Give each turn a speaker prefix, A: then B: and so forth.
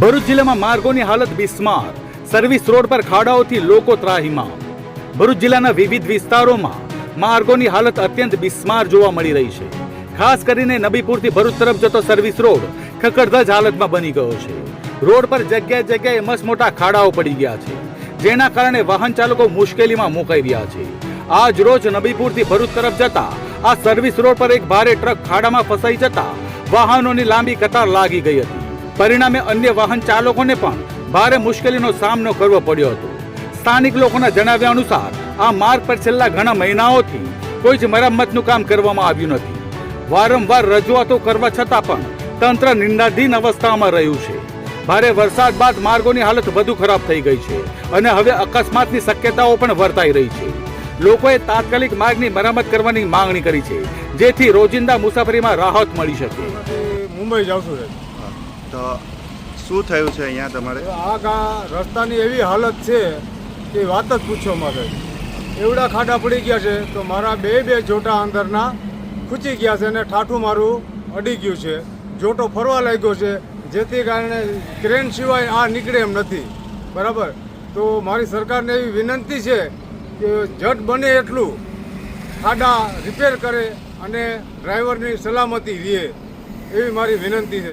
A: ભરૂચ જિલ્લામાં માર્ગોની હાલત બિસ્માર. Service road પર ખાડાઓથી લોકો ત્રાહીમાં ભરૂચ જિલ્લાના વિવિધ વિસ્તારોમાં માર્ગોની હાલત અત્યંત બિસ્માર જોવા મળી રહી છે. ખાસ કરીને નબીપુરથી ભરૂચ તરફ જતો સર્વિસ રોડ ખકડધજ હાલતમાં બની ગયો છે. રોડ પર જગ્યાએ જગ્યાએ મસ્ત મોટા ખાડાઓ પડી ગયા છે, જેના કારણે વાહન ચાલકો મુશ્કેલીમાં મુકાઈ રહ્યા છે. આજ રોજ નબીપુરથી ભરૂચ તરફ જતા આ સર્વિસ રોડ પર એક ભારે ટ્રક ખાડામાં ફસાઈ જતા વાહનોની લાંબી કતાર લાગી ગઈ હતી. પરિણામે અન્ય વાહન ચાલકોને પણ ભારે મુશ્કેલીનો સામનો કરવો પડ્યો હતો. સ્થાનિક લોકોના જણાવ્યા અનુસાર, આ માર્ગ પર છેલ્લા ઘણા મહિનાઓથી કોઈ જ મરામતનું કામ કરવામાં આવ્યું નથી. વારંવાર રજૂઆતો કરવા છતાં પણ તંત્ર નિંદાધીન અવસ્થામાં રહ્યું છે. ભારે વરસાદ બાદ માર્ગોની હાલત વધુ ખરાબ થઈ ગઈ છે અને હવે અકસ્માતની શક્યતાઓ પણ વર્તાઈ રહી છે. લોકોએ તાત્કાલિક માર્ગની મરામત કરવાની માંગણી કરી છે, જેથી રોજિંદા મુસાફરીમાં રાહત મળી શકે.
B: મુંબઈ જાઉં છું.
C: તો શું થયું છે અહીંયા તમારે?
B: આ રસ્તાની એવી હાલત છે કે વાત જ પૂછો મારે એવડા ખાડા પડી ગયા છે, તો મારા બે બે જોટા અંદરના ખૂચી ગયા છે અને ઠાઠું મારું અડી ગયું છે. જોટો ફરવા લાગ્યો છે, જેથી કારણે ક્રેન સિવાય આ નીકળે એમ નથી. બરાબર? તો મારી સરકારને એવી વિનંતી છે કે જટ બને એટલું ખાડા રિપેર કરે અને ડ્રાઈવરની સલામતી રહે એવી મારી વિનંતી છે.